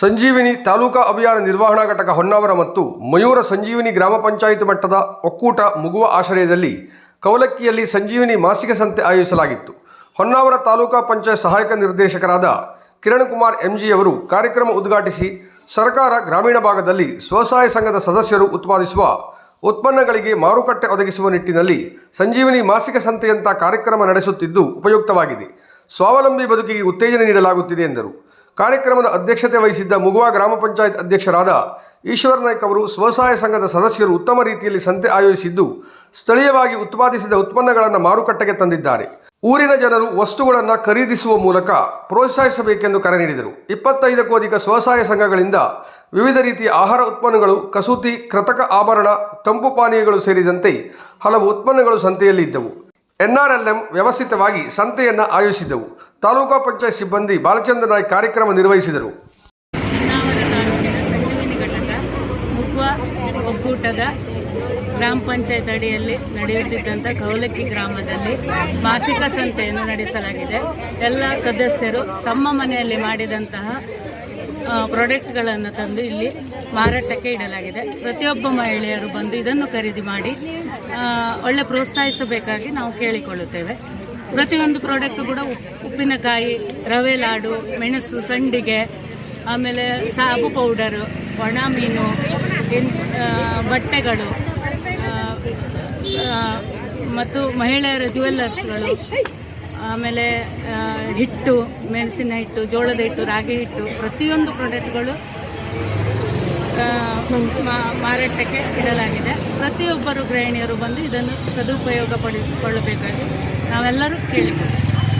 ಸಂಜೀವಿನಿ ತಾಲೂಕಾ ಅಭಿಯಾನ ನಿರ್ವಹಣಾ ಘಟಕ ಹೊನ್ನಾವರ ಮತ್ತು ಮಯೂರ ಸಂಜೀವಿನಿ ಗ್ರಾಮ ಪಂಚಾಯತ್ ಮಟ್ಟದ ಒಕ್ಕೂಟ ಮುಗುವ ಆಶ್ರಯದಲ್ಲಿ ಕವಲಕ್ಕಿಯಲ್ಲಿ ಸಂಜೀವಿನಿ ಮಾಸಿಕ ಸಂತೆ ಆಯೋಜಿಸಲಾಗಿತ್ತು. ಹೊನ್ನಾವರ ತಾಲೂಕಾ ಪಂಚಾಯತ್ ಸಹಾಯಕ ನಿರ್ದೇಶಕರಾದ ಕಿರಣ್ ಕುಮಾರ್ ಎಂಜಿ ಅವರು ಕಾರ್ಯಕ್ರಮ ಉದ್ಘಾಟಿಸಿ ಸರ್ಕಾರ ಗ್ರಾಮೀಣ ಭಾಗದಲ್ಲಿ ಸ್ವಸಹಾಯ ಸಂಘದ ಸದಸ್ಯರು ಉತ್ಪಾದಿಸುವ ಉತ್ಪನ್ನಗಳಿಗೆ ಮಾರುಕಟ್ಟೆ ಒದಗಿಸುವ ನಿಟ್ಟಿನಲ್ಲಿ ಸಂಜೀವಿನಿ ಮಾಸಿಕ ಸಂತೆಯಂಥ ಕಾರ್ಯಕ್ರಮ ನಡೆಸುತ್ತಿದ್ದು ಉಪಯುಕ್ತವಾಗಿದೆ. ಸ್ವಾವಲಂಬಿ ಬದುಕಿಗೆ ಉತ್ತೇಜನ ನೀಡಲಾಗುತ್ತಿದೆ ಎಂದರು. ಕಾರ್ಯಕ್ರಮದ ಅಧ್ಯಕ್ಷತೆ ವಹಿಸಿದ್ದ ಮುಗುವ ಗ್ರಾಮ ಪಂಚಾಯತ್ ಅಧ್ಯಕ್ಷರಾದ ಈಶ್ವರ ನಾಯ್ಕ್ ಅವರು ಸ್ವಸಹಾಯ ಸಂಘದ ಸದಸ್ಯರು ಉತ್ತಮ ರೀತಿಯಲ್ಲಿ ಸಂತೆ ಆಯೋಜಿಸಿದ್ದು, ಸ್ಥಳೀಯವಾಗಿ ಉತ್ಪಾದಿಸಿದ ಉತ್ಪನ್ನಗಳನ್ನು ಮಾರುಕಟ್ಟೆಗೆ ತಂದಿದ್ದಾರೆ. ಊರಿನ ಜನರು ವಸ್ತುಗಳನ್ನು ಖರೀದಿಸುವ ಮೂಲಕ ಪ್ರೋತ್ಸಾಹಿಸಬೇಕೆಂದು ಕರೆ ನೀಡಿದರು. ಇಪ್ಪತ್ತೈದಕ್ಕೂ ಅಧಿಕ ಸ್ವಸಹಾಯ ಸಂಘಗಳಿಂದ ವಿವಿಧ ರೀತಿಯ ಆಹಾರ ಉತ್ಪನ್ನಗಳು, ಕಸೂತಿ, ಕೃತಕ ಆಭರಣ, ತಂಪು ಪಾನೀಯಗಳು ಸೇರಿದಂತೆ ಹಲವು ಉತ್ಪನ್ನಗಳು ಸಂತೆಯಲ್ಲಿ ಇದ್ದವು. ಎನ್ಆರ್ಎಲ್ಎಂ ವ್ಯವಸ್ಥಿತವಾಗಿ ಸಂತೆಯನ್ನು ಆಯೋಜಿಸಿದವು ತಾಲೂಕಾ ಪಂಚಾಯತ್ ಸಿಬ್ಬಂದಿ ಬಾಲಚಂದ್ರ ನಾಯ್ಕ ಕಾರ್ಯಕ್ರಮ ನಿರ್ವಹಿಸಿದರು. ಒಕ್ಕೂಟದ ಗ್ರಾಮ ಪಂಚಾಯತ್ ಅಡಿಯಲ್ಲಿ ನಡೆಯುತ್ತಿದ್ದಂಥ ಕೌಲಕ್ಕಿ ಗ್ರಾಮದಲ್ಲಿ ಮಾಸಿಕ ಸಂತೆಯನ್ನು ನಡೆಸಲಾಗಿದೆ. ಎಲ್ಲ ಸದಸ್ಯರು ತಮ್ಮ ಮನೆಯಲ್ಲಿ ಮಾಡಿದಂತಹ ಪ್ರಾಡಕ್ಟ್ಗಳನ್ನು ತಂದು ಇಲ್ಲಿ ಮಾರಾಟಕ್ಕೆ ಇಡಲಾಗಿದೆ. ಪ್ರತಿಯೊಬ್ಬ ಮಹಿಳೆಯರು ಬಂದು ಇದನ್ನು ಖರೀದಿ ಮಾಡಿ ಒಳ್ಳೆ ಪ್ರೋತ್ಸಾಹಿಸಬೇಕಾಗಿ ನಾವು ಕೇಳಿಕೊಳ್ಳುತ್ತೇವೆ. ಪ್ರತಿಯೊಂದು ಪ್ರಾಡಕ್ಟ್ ಕೂಡ ಉಪ್- ಉಪ್ಪಿನಕಾಯಿ, ರವೆ ಲಾಡು, ಮೆಣಸು, ಸಂಡಿಗೆ, ಆಮೇಲೆ ಸಾಬು ಪೌಡರು ಒಣ ಮೀನು ಬಟ್ಟೆಗಳು ಮತ್ತು ಮಹಿಳೆಯರ ಜುವೆಲ್ಲರ್ಸ್ಗಳು ಆಮೇಲೆ ಹಿಟ್ಟು, ಮೆಣಸಿನ ಹಿಟ್ಟು, ಜೋಳದ ಹಿಟ್ಟು, ರಾಗಿ ಹಿಟ್ಟು, ಪ್ರತಿಯೊಂದು ಪ್ರಾಡಕ್ಟ್ಗಳು ಮಾರಾಟಕ್ಕೆ ಇಡಲಾಗಿದೆ. ಪ್ರತಿಯೊಬ್ಬರು ಗೃಹಿಣಿಯರು ಬಂದು ಇದನ್ನು ಸದುಪಯೋಗ ಪಡಿಸಿಕೊಳ್ಳಬೇಕಾಗಿ ನಾವೆಲ್ಲರೂ ಕೇಳಿಕೊಳ್ಳುತ್ತೇವೆ